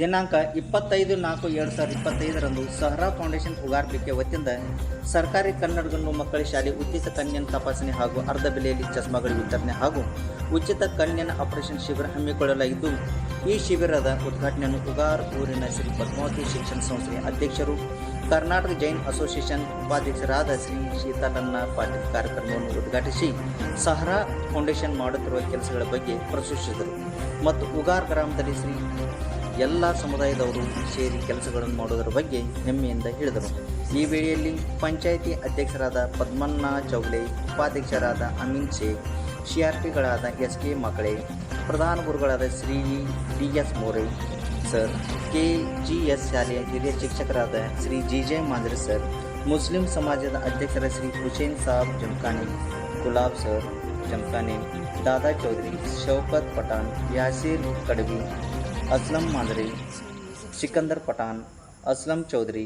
ದಿನಾಂಕ ಇಪ್ಪತ್ತೈದು ನಾಲ್ಕು ಎರಡು ಸಾವಿರದ ಇಪ್ಪತ್ತೈದರಂದು ಸಹರಾ ಫೌಂಡೇಶನ್ ಉಗಾರ್ಪಿಕೆ ವತಿಯಿಂದ ಸರ್ಕಾರಿ ಕನ್ನಡ ಗಂಡು ಮಕ್ಕಳ ಶಾಲೆ ಉಚಿತ ಕಣ್ಣಿನ ತಪಾಸಣೆ ಹಾಗೂ ಅರ್ಧ ಬೆಲೆಯಲ್ಲಿ ಚಸ್ಮಾಗಳ ವಿತರಣೆ ಹಾಗೂ ಉಚಿತ ಕಣ್ಣಿನ ಆಪರೇಷನ್ ಶಿಬಿರ ಹಮ್ಮಿಕೊಳ್ಳಲಾಗಿದ್ದು, ಈ ಶಿಬಿರದ ಉದ್ಘಾಟನೆಯನ್ನು ಉಗಾರ್ ಊರಿನ ಶ್ರೀ ಪದ್ಮಾವತಿ ಶಿಕ್ಷಣ ಸಂಸ್ಥೆಯ ಅಧ್ಯಕ್ಷರು, ಕರ್ನಾಟಕ ಜೈನ್ ಅಸೋಸಿಯೇಷನ್ ಉಪಾಧ್ಯಕ್ಷರಾದ ಶ್ರೀ ಶೀತಲನ್ನ ಪಾಟೀಲ್ ಕಾರ್ಯಕ್ರಮವನ್ನು ಉದ್ಘಾಟಿಸಿ ಸಹರಾ ಫೌಂಡೇಶನ್ ಮಾಡುತ್ತಿರುವ ಕೆಲಸಗಳ ಬಗ್ಗೆ ಪ್ರಶಂಸಿಸಿದರು ಮತ್ತು ಉಗಾರ್ ಗ್ರಾಮದಲ್ಲಿ ಶ್ರೀ ಎಲ್ಲ ಸಮುದಾಯದವರು ಸೇರಿ ಕೆಲಸಗಳನ್ನು ಮಾಡುವುದರ ಬಗ್ಗೆ ಹೆಮ್ಮೆಯಿಂದ ಹೇಳಿದರು. ಈ ವೇಳೆಯಲ್ಲಿ ಪಂಚಾಯಿತಿ ಅಧ್ಯಕ್ಷರಾದ ಪದ್ಮಣ್ಣ ಚೌಲೆ, ಉಪಾಧ್ಯಕ್ಷರಾದ ಅಮಿನ್ ಶೇಖ್ ಸಿಆರ್ಪಿಗಳಾದ ಎಸ್ ಕೆ ಮಕ್ಕಳೆ, ಪ್ರಧಾನ ಗುರುಗಳಾದ Shri D S More, sir, K G S ಶಾಲೆಯ ಹಿರಿಯ ಶಿಕ್ಷಕರಾದ Shri G J Manjre sir, Muslim ಸಮಾಜದ ಅಧ್ಯಕ್ಷರ ಶ್ರೀ ಹುಸೇನ್ ಸಾಬ್ ಜಮ್ಖಾನಿ ಗುಲಾಬ್ ಸರ್ ಜಮ್ಖಾನಿ ದಾದಾ ಚೌಧರಿ, ಶೌಕತ್ ಪಠಾಣ್, ಯಾಸೀರ್ ಕಡವಿ ಅಸ್ಲಂ ಮಾದರಿ, ಸಿಕಂದರ್ ಪಠಾನ್, ಅಸ್ಲಂ ಚೌಧರಿ,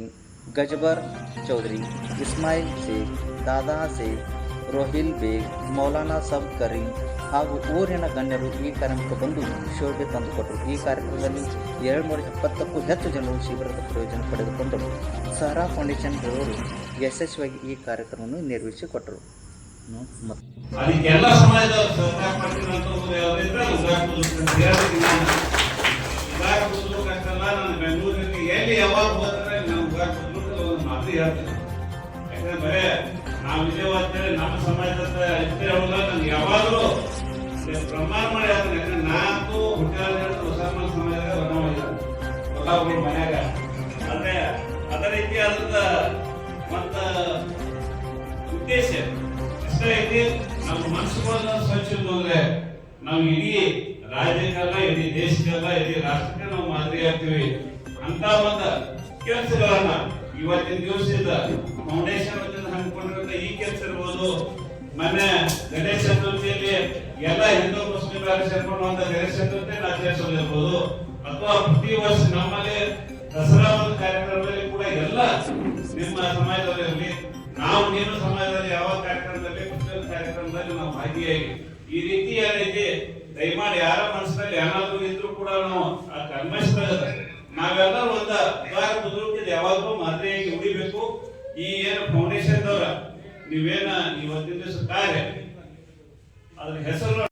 ಗಜಬರ್ ಚೌಧರಿ, ಇಸ್ಮಾಯಿಲ್ ಶೇಖ್, ದಾದಾ ಶೇಖ್, ರೋಹಿಲ್ ಬೇಗ್, ಮೌಲಾನಾ ಸಬ್ ಕರೀಂ ಹಾಗೂ ಊರಿನ ಗಣ್ಯರು ಈ ಕಾರ್ಯಕ್ರಮಕ್ಕೆ ಬಂದು ಶೋಭೆ ತಂದುಕೊಟ್ಟರು. ಈ ಕಾರ್ಯಕ್ರಮದಲ್ಲಿ ಎರಡು ನೂರ ಇಪ್ಪತ್ತಕ್ಕೂ ಹೆಚ್ಚು ಜನರು ಶಿಬಿರದ ಪ್ರಯೋಜನ ಪಡೆದುಕೊಂಡರು ಸಹರಾ ಫೌಂಡೇಶನ್ ಅವರು ಯಶಸ್ವಿಯಾಗಿ ಈ ಕಾರ್ಯಕ್ರಮವನ್ನು ನಿರ್ವಹಿಸಿಕೊಟ್ಟರು. ಅದಕ್ಕೆಲ್ಲ ನಾನು ಬೆಂಗಳೂರಿನಲ್ಲಿ ಎಲ್ಲಿ ಯಾವಾಗ ಹೋದ್ರೆ ನಾನು ಉಗಾರ್ ಒಂದು ಮಾತು ಹೇಳ್ತೀನಿ. ಯಾಕಂದ್ರೆ ಬರೇ, ನಾವು ಇದೇ ಅಂತೇಳಿ ನಮ್ಮ ಸಮಾಜದ ಇಷ್ಟೇ ಅವಲ್ಲ ನಾನು ಯಾವಾಗಲೂ ಪ್ರಮಾಣ ಮಾಡಿ ಹೇಳ್ತೀನಿ. ಯಾಕಂದ್ರೆ ನಾಲ್ಕು ಹುಟ್ಟಾದ ಮುಸಲ್ಮಾನ ಸಮಾಜದಾಗ ಬದಲಾವಣೆ ಕೊಲ್ಲಾಪುರ ಮನ್ಯಾಗ. ಅಂದ್ರೆ ಅದೇ ರೀತಿ ಅದ್ರದ ಮತ್ತ ಉದ್ದೇಶ. ಇಷ್ಟ ಐತಿ ನಮ್ಮ ಮನಸ್ಸುಗಳನ್ನ ಸ್ವಚ್ಛ ಅಂದ್ರೆ ನಾವು ಇಡೀ ರಾಜ್ಯಕ್ಕೆಲ್ಲ, ಇಡೀ ದೇಶಕ್ಕೆಲ್ಲ, ಇಡೀ ರಾಷ್ಟ್ರಕ್ಕೆ ನಾವು ಮಾದರಿ ಆಗ್ತೀವಿ ಅಂತ ಒಂದು ಕೆಲಸಗಳನ್ನ ಇವತ್ತಿನ ದಿವಸದಿಂದ ಫೌಂಡೇಶನ್ ಹಮ್ಮಿಕೊಂಡಿರುವಂತ ಈ ಕೆಲಸ ಇರ್ಬೋದು. ಮೊನ್ನೆ ಗಣೇಶ ಚತುರ್ಥಿಯಲ್ಲಿ ಎಲ್ಲ ಹಿಂದೂ ಮುಸ್ಲಿಮರ ಅಂತ ಗಣೇಶ ಚತುರ್ಥಿಯನ್ನು ಆಚರಿಸೋದಿರ್ಬೋದು ಅಥವಾ ಪ್ರತಿ ವರ್ಷ ನಮ್ಮಲ್ಲಿ ದಸರಾ ಒಂದು ಕಾರ್ಯಕ್ರಮದಲ್ಲಿ ಕೂಡ ಎಲ್ಲ ನಿಮ್ಮ ಸಮಾಜದಲ್ಲಿ ನಾವು ನೀನು ಸಮಾಜದಲ್ಲಿ ಯಾವ ಕಾರ್ಯಕ್ರಮದಲ್ಲಿ ಕಾರ್ಯಕ್ರಮದಲ್ಲಿ ನಾವು ಭಾಗಿಯಾಗಿ ಈ ರೀತಿ ಏನೈತಿ ದಯಮಾಡಿ ಯಾರ ಮನಸ್ಸಿನಲ್ಲಿ ಏನಾದ್ರು ಇದ್ರು ಕೂಡ ನಾವು ಆ ಕಲ್ಮಶದ ನಾವೆಲ್ಲರೂ ಒಂದ ದ್ವಾರ ಬುದ್ಧಿಗೆ ಯಾವಾಗಲೂ ಮಾದರಿಯಾಗಿ ಉಳಿಬೇಕು. ಈ ಏನು ಫೌಂಡೇಶನ್ ದವರ, ನೀವೇನ ಇವತ್ತಿನ ದಿವಸ ಕಾರ್ಯ ಅದ್ರ ಹೆಸರು